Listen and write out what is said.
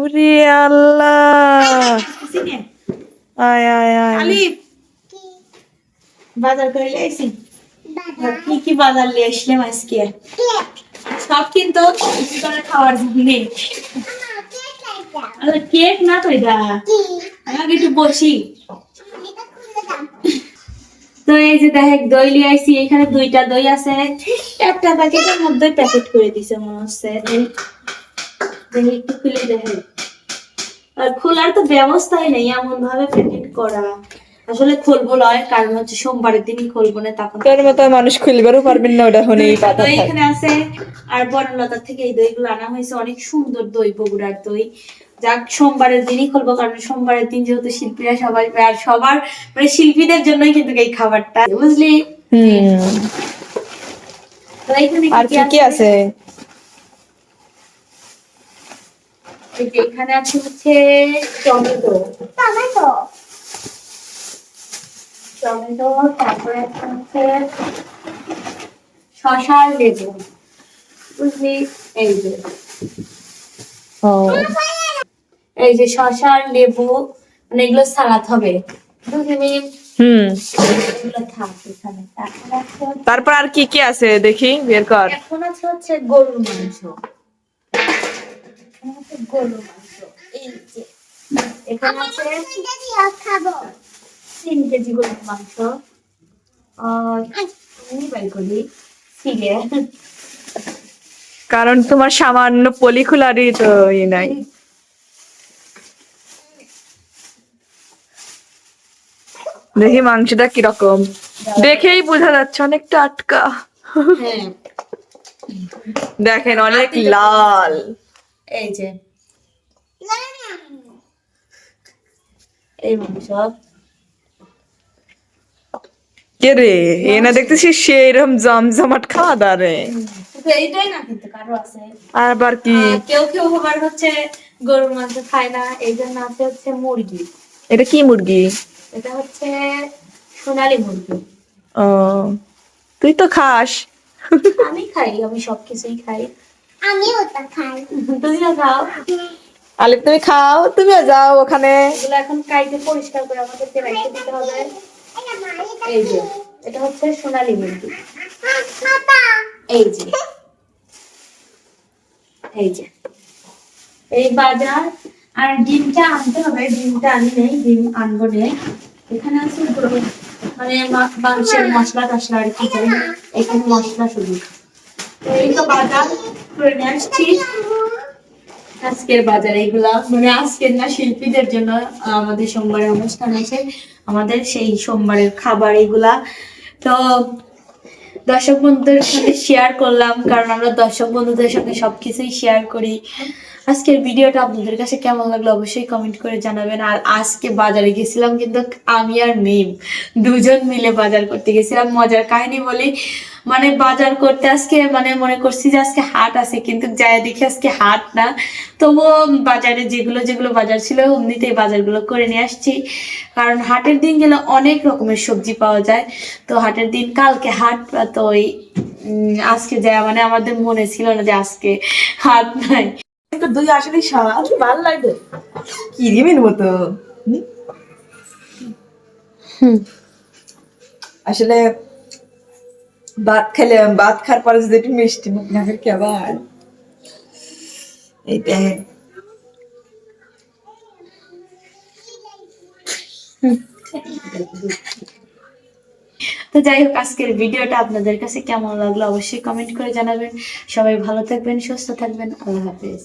উরে আল্লাহ। আয় আয় আয়। আলিফ বাজার করে লিয়েছি কি কি বাজার নিয়ে আসলাম আজকে? সব কিন্তু বেশি করে খাওয়ার জন্য আরে কেক না তো এটা। আমি আগে একটু বসি। তো এই যে দেখ দই লিয়ে আইছি। এখানে দুইটা দই আছে। একটা প্যাকেটের মধ্যে প্যাকেট করে দিছে মনে হচ্ছে। দেখি দেখি একটু খুলে দেখে আর খোলার তো ব্যবস্থাই নেই এমন ভাবে প্যাকেট করা। আসলে খুলবো লয় কারণ হচ্ছে সোমবারের দিনই খুলবো না তখন তোর মতো মানুষ খুলবারও পারবেন না ওটা এই পাতা এখানে আছে আর বনলতা থেকে এই দইগুলো আনা হয়েছে অনেক সুন্দর দই বগুড়ার দই। যাক সোমবারের দিনই খুলবো কারণ সোমবারের দিন যেহেতু শিল্পীরা সবাই আর সবার মানে শিল্পীদের জন্যই কিন্তু এই খাবারটা বুঝলি? আর কি কি আছে? এই যে এখানে আছে হচ্ছে টমেটো। টমেটো? টমেটো তারপরে হচ্ছে শশা আর লেবু। বুঝলি? এই যে। ও। এই যে শশা আর লেবু মানে এগুলো সালাদ হবে। বুঝলি? হুম। তারপর আর কি কি আছে দেখি বের কর। এখন আছে হচ্ছে গরুর মাংস। এখন আছে মাংস এই যে এখানে আছে তিন কেজি গরুর মাংস। বাই করি সিলে কারণ তোমার সামান্য পলিখুলারই তো ই নাই। দেখি মাংসটা কীরকম। দেখেই বোঝা যাচ্ছে অনেকটা আটকা। হ্যাঁ। দেখেন অনেক লাল। এই যে। এই মাংস কে রে? এ দেখতেছি সে এরকম জমজমাট খাওয়া দাওয়া রে এইটাই না কিন্তু কারও আছে। আবার কি? কেউ কেউ আবার হচ্ছে গরুর মাংস খায় না এই জন্য আছে হচ্ছে মুরগি। এটা কি মুরগি? এটা হচ্ছে সোনালী মুরগি। ও তুই তো খাস। আমি খাই আমি সবকিছুই খাই। আমি ওটা খাই। তুমিও খাও। আলিফ তুমি খাও তুমিও যাও ওখানে। এগুলো এখন কাইতে পরিষ্কার করে আমাদেরকে রেখে দিতে হবে। এই যে এটা হচ্ছে সোনালী মুরগি। এই যে এই যে। এই বাজার আর ডিমটা আনতে হবে ডিমটা আনি নেই ডিম আনব নেই। এখানে আছে মানে মাংসের মশলা টসলা আর কি এখানে মশলা শুধু। এই তো বাজার। করে আজকের বাজার এগুলা মানে আজকের না, শিল্পীদের জন্য আমাদের সোমবারের অনুষ্ঠান আছে। আমাদের সেই সোমবারের খাবার এগুলা। তো দর্শক বন্ধুদের সাথে শেয়ার করলাম, কারণ আমরা দর্শক বন্ধুদের সঙ্গে সবকিছুই শেয়ার করি। আজকের ভিডিওটা আপনাদের কাছে কেমন লাগল অবশ্যই কমেন্ট করে জানাবেন। আর আজকে বাজারে গেছিলাম কিন্তু আমি আর মিম দুজন মিলে বাজার করতে গেছিলাম। মজার কাহিনী বলি মানে বাজার করতে আজকে মানে মনে করছি যে আজকে হাট আছে কিন্তু যাই দেখি আজকে হাট না। তবুও বাজারে যেগুলো যেগুলো বাজার ছিল অমনিতেই বাজারগুলো করে নিয়ে আসছি। কারণ হাটের দিন গেলে অনেক রকমের সবজি পাওয়া যায়। তো হাটের দিন কালকে হাট, তো ওই আজকে যায় মানে আমাদের মনে ছিল না যে আজকে হাট নাই। তো দুই আসলে স্বাদ ভালো লাগে কি রিমের মতো? আসলে ভাত খেলে ভাত খাওয়ার পরে যদি একটু মিষ্টি মুখ না খেলে আবার। এই তো যাই হোক আজকের ভিডিওটা আপনাদের কাছে কেমন লাগল অবশ্যই কমেন্ট করে জানাবেন। সবাই ভালো থাকবেন সুস্থ থাকবেন। আল্লাহ হাফেজ।